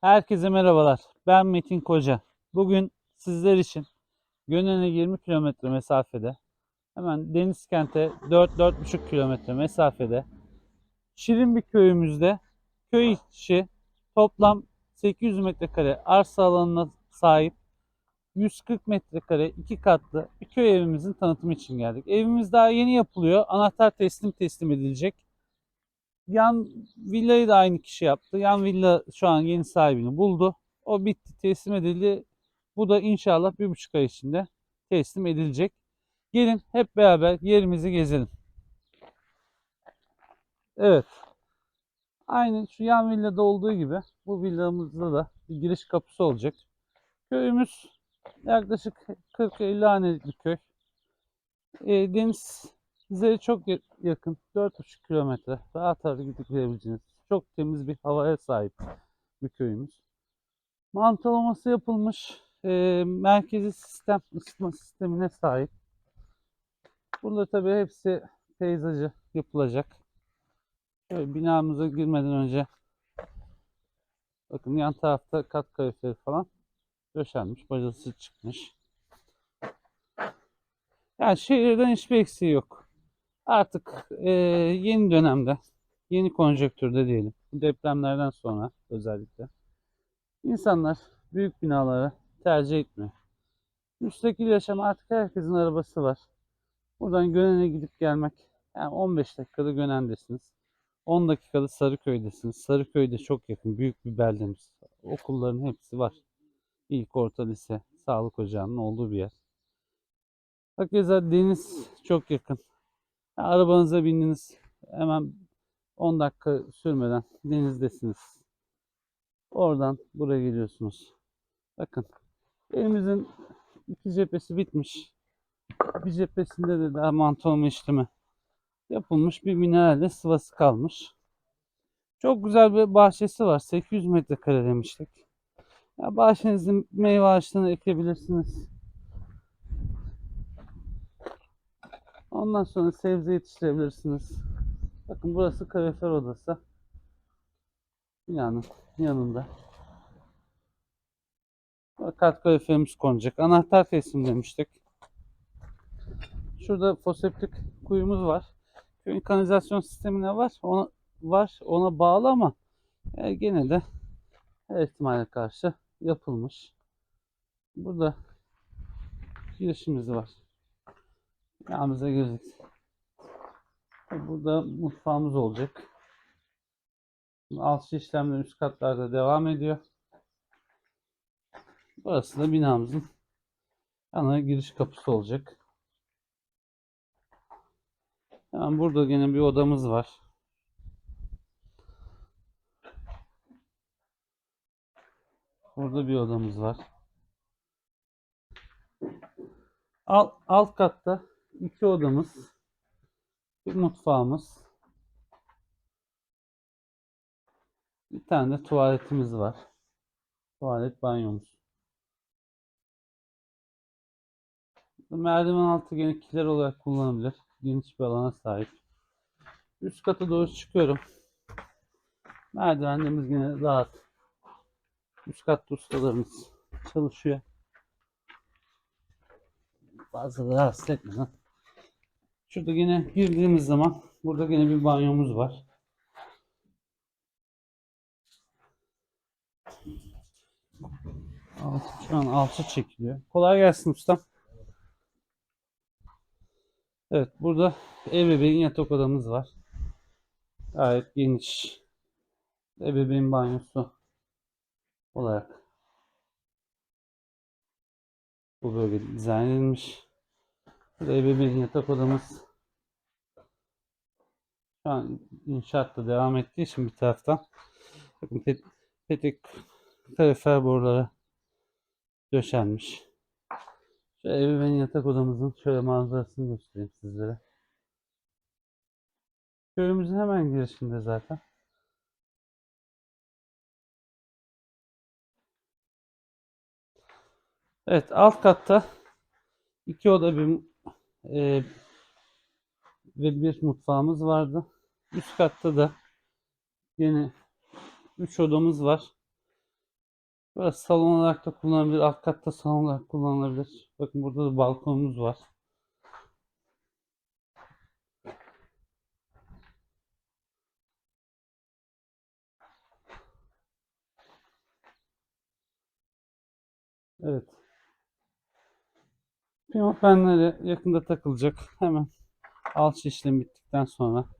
Herkese merhabalar. Ben Metin Koca. Bugün sizler için Gönen'e 20 kilometre mesafede, hemen Denizkent'e 4-4,5 kilometre mesafede, şirin bir köyümüzde köy içi toplam 800 metrekare arsa alanına sahip 140 metrekare iki katlı bir köy evimizin tanıtımı için geldik. Evimiz daha yeni yapılıyor. Anahtar teslim teslim edilecek. Yan villayı da aynı kişi yaptı. Yan villa şu an yeni sahibini buldu. O bitti, teslim edildi. Bu da inşallah bir buçuk ay içinde teslim edilecek. Gelin hep beraber yerimizi gezelim. Evet. Aynı şu yan villada olduğu gibi bu villamızda da bir giriş kapısı olacak. Köyümüz yaklaşık 40-50 hanelik bir köy. E, deniz bize çok ya- yakın. 4,5 kilometre. Rahat rahat gidip gelebileceğiniz. Çok temiz bir havaya sahip bir köyümüz. Mantolaması yapılmış. e, merkezi sistem ısıtma sistemine sahip. Burada tabii hepsi peyzajı yapılacak. Şöyle binamıza girmeden önce bakın yan tarafta kat kaloriferi falan döşenmiş. Bacası çıkmış. Yani şehirden hiçbir eksiği yok. Artık e, yeni dönemde, yeni konjonktürde diyelim, depremlerden sonra özellikle insanlar büyük binaları tercih etmiyor. Müstakil yaşam artık herkesin arabası var. Buradan Gönen'e gidip gelmek, yani 15 dakikada Gönen'desiniz. 10 dakikada Sarıköy'desiniz. Sarıköy'de çok yakın, büyük bir beldemiz. Okulların hepsi var. İlk, orta, lise, sağlık ocağının olduğu bir yer. Hakeza deniz çok yakın. Arabanıza bindiniz. Hemen 10 dakika sürmeden denizdesiniz. Oradan buraya geliyorsunuz. Bakın. Elimizin iki cephesi bitmiş. Bir cephesinde de daha mantolama işlemi yapılmış bir mineralle sıvası kalmış. Çok güzel bir bahçesi var. 800 metrekare demiştik. Ya bahçenizin meyve ağaçlarını ekebilirsiniz. Ondan sonra sebze yetiştirebilirsiniz. Bakın burası kalorifer odası. Binanın yanında. Kat kaloriferimiz konacak. Anahtar teslim demiştik. Şurada foseptik kuyumuz var. Köyün kanalizasyon sistemine var. Ona var. Ona bağlı ama e, gene de her ihtimale karşı yapılmış. Burada girişimiz var. Yağımıza girdik. Burada mutfağımız olacak. Alçı işlemler üst katlarda devam ediyor. Burası da binamızın ana giriş kapısı olacak. Hemen burada yine bir odamız var. Burada bir odamız var. Alt, alt katta iki odamız, bir mutfağımız, bir tane de tuvaletimiz var. Tuvalet banyomuz. Merdiven altı gene kiler olarak kullanılabilir. Geniş bir alana sahip. Üst kata doğru çıkıyorum. Merdivenlerimiz yine rahat. Üst katta ustalarımız çalışıyor. Fazla da rahatsız etmeden. Şurada yine girdiğimiz zaman burada yine bir banyomuz var. Şu an alçı çekiliyor. Kolay gelsin ustam. Evet burada ebeveyn yatak odamız var. Gayet geniş. Ebeveyn banyosu olarak bu bölge dizayn edilmiş. Burada ebeveyn yatak odamız şu an inşaatta devam ettiği için bir taraftan bakın pet, petek kalorifer boruları döşenmiş. Şu ebeveyn yatak odamızın şöyle manzarasını göstereyim sizlere. Köyümüzün hemen girişinde zaten. Evet alt katta iki oda bir e, ve bir mutfağımız vardı. Üst katta da yine üç odamız var. Burası salon olarak da kullanılabilir. Alt katta salon olarak kullanılabilir. Bakın burada da balkonumuz var. Evet. Pimapenleri yakında takılacak. Hemen alçı işlemi bittikten sonra.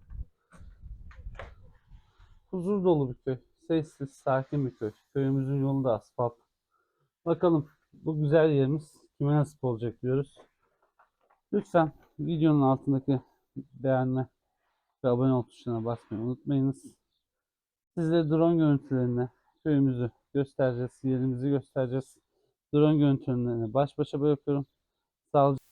Huzur dolu bir köy. Sessiz, sakin bir köy. Köyümüzün yolu da asfalt. Bakalım bu güzel yerimiz kime nasip olacak diyoruz. Lütfen videonun altındaki beğenme ve abone ol tuşuna basmayı unutmayınız. Size drone görüntülerini köyümüzü göstereceğiz, yerimizi göstereceğiz. Drone görüntülerini baş başa bırakıyorum. Sağlıcakla